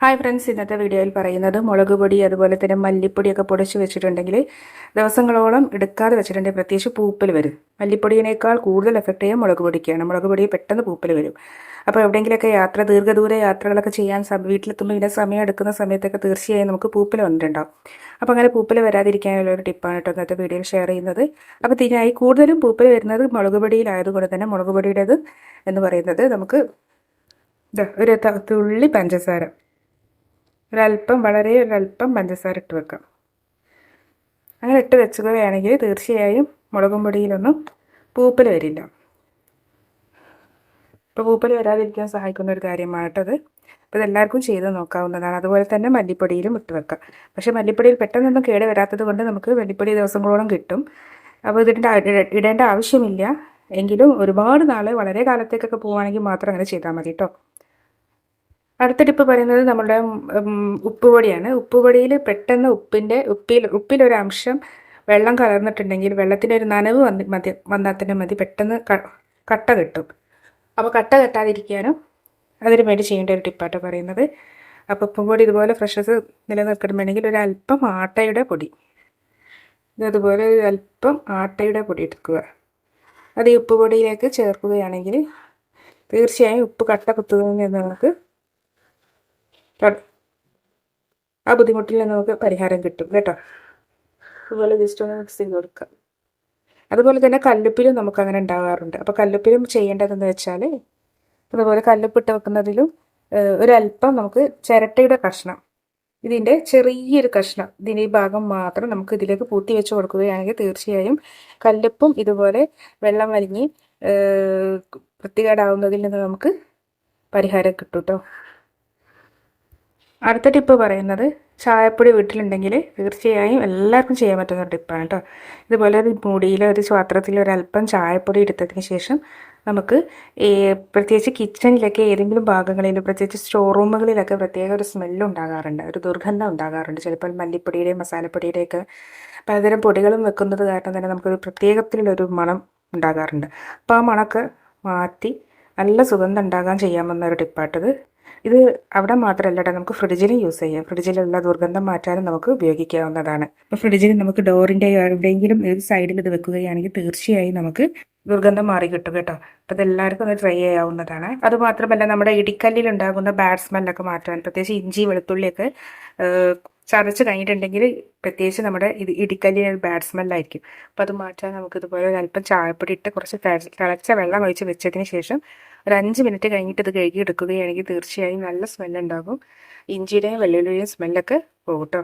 Hi friends ഇന്നത്തെ വീഡിയോയിൽ പറയുന്നത് മുളക് പൊടി അതുപോലെ തന്നെ മല്ലിപ്പൊടിയൊക്കെ പൊടിച്ച് വെച്ചിട്ടുണ്ടെങ്കിൽ ദിവസങ്ങളോളം എടുക്കാതെ വെച്ചിട്ടുണ്ടെങ്കിൽ പ്രത്യേകിച്ച് പൂപ്പൽ വരും. മല്ലിപ്പൊടിയേക്കാൾ കൂടുതൽ എഫക്റ്റ് ചെയ്യാൻ മുളക് പൊടിക്കാണ്. മുളക് പൊടി പെട്ടെന്ന് പൂപ്പൽ വരും. അപ്പോൾ എവിടെയെങ്കിലുമൊക്കെ യാത്ര ദീർഘദൂര യാത്രകളൊക്കെ ചെയ്യാൻ വീട്ടിലെത്തുമ്പോൾ ഇതിന്റെ സമയം എടുക്കുന്ന സമയത്തൊക്കെ തീർച്ചയായും നമുക്ക് പൂപ്പൽ വന്നിട്ടുണ്ടാവും. അപ്പോൾ അങ്ങനെ പൂപ്പൽ വരാതിരിക്കാനുള്ള ഒരു ടിപ്പാണ് കേട്ടോ ഇന്നത്തെ വീഡിയോയിൽ ഷെയർ ചെയ്യുന്നത്. അപ്പോൾ ഇതിനായി കൂടുതലും പൂപ്പൽ വരുന്നത് മുളക് പൊടിയിലായതുകൊണ്ട് തന്നെ മുളക് പൊടിയുടേത് എന്ന് പറയുന്നത് നമുക്ക് ഒരു തുള്ളി പഞ്ചസാര. ഒരല്പം വളരെ ഒരല്പം പഞ്ചസാര ഇട്ട് വെക്കാം. അങ്ങനെ ഇട്ട് വെച്ചുകയാണെങ്കിൽ തീർച്ചയായും മുളകും പൊടിയിലൊന്നും പൂപ്പൽ വരില്ല. ഇപ്പോൾ പൂപ്പൽ വരാതിരിക്കാൻ സഹായിക്കുന്ന ഒരു കാര്യമാണ് കേട്ടത്. അപ്പോൾ ഇതെല്ലാവർക്കും ചെയ്ത് നോക്കാവുന്നതാണ്. അതുപോലെ തന്നെ മല്ലിപ്പൊടിയിലും ഇട്ട് വെക്കാം. പക്ഷേ മല്ലിപ്പൊടിയിൽ പെട്ടെന്നൊന്നും കേട് വരാത്തത് കൊണ്ട് നമുക്ക് മല്ലിപ്പൊടി ദിവസങ്ങളോളം കിട്ടും. അപ്പോൾ ഇതിന്റെ ഇടേണ്ട ആവശ്യമില്ല. എങ്കിലും ഒരുപാട് നാൾ വളരെ കാലത്തേക്കൊക്കെ പോവുകയാണെങ്കിൽ മാത്രം അങ്ങനെ ചെയ്താൽ മതി കേട്ടോ. അടുത്ത ടിപ്പ് പറയുന്നത് നമ്മുടെ ഉപ്പുപൊടിയാണ്. ഉപ്പുപൊടിയിൽ പെട്ടെന്ന് ഉപ്പിന്റെ ഉപ്പിൽ ഉപ്പിലൊരു അംശം വെള്ളം കലർന്നിട്ടുണ്ടെങ്കിൽ വെള്ളത്തിന്റെ ഒരു നനവ് വന്ന് മതി വന്നാൽ തന്നെ മതി. പെട്ടെന്ന് കട്ട കിട്ടും. അപ്പോൾ കട്ട കെട്ടാതിരിക്കാനും അതിന് വേണ്ടി ചെയ്യേണ്ട ഒരു ടിപ്പായിട്ട് പറയുന്നത്. അപ്പോൾ ഉപ്പുപൊടി ഇതുപോലെ ഫ്രഷസ് നിലനിൽക്കണമെങ്കിൽ ഒരു അല്പം ആട്ടയുടെ പൊടി. ഇതതുപോലെ ഒരു അല്പം ആട്ടയുടെ പൊടി എടുക്കുക. അത് ഈ ഉപ്പുപൊടിയിലേക്ക് ചേർക്കുകയാണെങ്കിൽ തീർച്ചയായും ഉപ്പ് കട്ട കുത്തുന്നതിൽ നിന്ന് നമുക്ക് ആ ബുദ്ധിമുട്ടിൽ നമുക്ക് പരിഹാരം കിട്ടും കേട്ടോ. അതുപോലെ ജസ്റ്റ് ഒന്ന് മിക്സ് ചെയ്ത് കൊടുക്കാം. അതുപോലെ തന്നെ കല്ലുപ്പിലും നമുക്ക് അങ്ങനെ ഉണ്ടാകാറുണ്ട് അപ്പോൾ കല്ലുപ്പിലും ചെയ്യേണ്ടതെന്ന് വെച്ചാൽ അതുപോലെ കല്ലുപ്പിട്ട് വെക്കുന്നതിലും ഒരല്പം നമുക്ക് ചിരട്ടയുടെ കഷ്ണം. ഇതിന്റെ ചെറിയൊരു കഷ്ണം. ഇതിന്റെ ഈ ഭാഗം മാത്രം നമുക്ക് ഇതിലേക്ക് പൂത്തി വെച്ച് കൊടുക്കുകയാണെങ്കിൽ തീർച്ചയായും കല്ലുപ്പും ഇതുപോലെ വെള്ളം വലിഞ്ഞ് വൃത്തികേടാവുന്നതിൽ നിന്ന് നമുക്ക് പരിഹാരം കിട്ടും കേട്ടോ അടുത്ത ടിപ്പ് പറയുന്നത് ചായപ്പൊടി വീട്ടിലുണ്ടെങ്കിൽ തീർച്ചയായും എല്ലാവർക്കും ചെയ്യാൻ പറ്റുന്ന ഒരു ടിപ്പാണ് കേട്ടോ ഇതുപോലെ ഒരു മുടിയിലോ ഒരു പാത്രത്തിലോ ഒരല്പം ചായപ്പൊടി എടുത്തതിന് ശേഷം നമുക്ക് പ്രത്യേകിച്ച് കിച്ചണിലൊക്കെ ഏതെങ്കിലും ഭാഗങ്ങളിൽ പ്രത്യേകിച്ച് സ്റ്റോർ റൂമുകളിലൊക്കെ പ്രത്യേക ഒരു സ്മെല്ല് ഉണ്ടാകാറുണ്ട്. ഒരു ദുർഗന്ധം ഉണ്ടാകാറുണ്ട്. ചിലപ്പോൾ മല്ലിപ്പൊടിയുടെയും മസാലപ്പൊടിയുടെയൊക്കെ പലതരം പൊടികളും വെക്കുന്നത് കാരണം തന്നെ നമുക്കൊരു പ്രത്യേകത്തിലുള്ളൊരു മണം ഉണ്ടാകാറുണ്ട്. അപ്പോൾ ആ മണമൊക്കെ മാറ്റി നല്ല സുഗന്ധം ഉണ്ടാകാൻ ചെയ്യാമെന്നൊരു ടിപ്പാട്ടത് ഇത് അവിടെ മാത്രമല്ല നമുക്ക് ഫ്രിഡ്ജിലും യൂസ് ചെയ്യാം. ഫ്രിഡ്ജിലുള്ള ദുർഗന്ധം മാറ്റാനും നമുക്ക് ഉപയോഗിക്കാവുന്നതാണ്. ഇപ്പോൾ ഫ്രിഡ്ജിൽ നമുക്ക് ഡോറിന്റെ എവിടെയെങ്കിലും ഏത് സൈഡിൽ ഇത് വെക്കുകയാണെങ്കിൽ തീർച്ചയായും നമുക്ക് ദുർഗന്ധം മാറി കിട്ടും കേട്ടോ. അപ്പോൾ ഇതെല്ലാവർക്കും ഒന്ന് ട്രൈ ചെയ്യാവുന്നതാണ്. അതുമാത്രമല്ല നമ്മുടെ ഇടിക്കല്ലിൽ ഉണ്ടാകുന്ന ബാഡ് സ്മെല്ലൊക്കെ മാറ്റാൻ പ്രത്യേകിച്ച് ഇഞ്ചി വെളുത്തുള്ളിയൊക്കെ ചതച്ച് കഴിഞ്ഞിട്ടുണ്ടെങ്കിൽ പ്രത്യേകിച്ച് നമ്മുടെ ഇത് ഇടിക്കല്ലിന് ഒരു ബാഡ് സ്മെല്ലായിരിക്കും അപ്പോൾ അത് മാറ്റാൻ നമുക്ക് ഇതുപോലെ അല്പം ചായപ്പൊടി ഇട്ട് കുറച്ച് തിളച്ച വെള്ളം ഒഴിച്ച് വെച്ചതിന് ശേഷം ഒരു അഞ്ച് മിനിറ്റ് കഴിഞ്ഞിട്ട് ഇത് കഴുകി എടുക്കുകയാണെങ്കിൽ തീർച്ചയായും നല്ല സ്മെല്ലുണ്ടാകും ഇഞ്ചിയുടെയും വെള്ളുള്ളിയുടെയും സ്മെല്ലൊക്കെ പോകും കേട്ടോ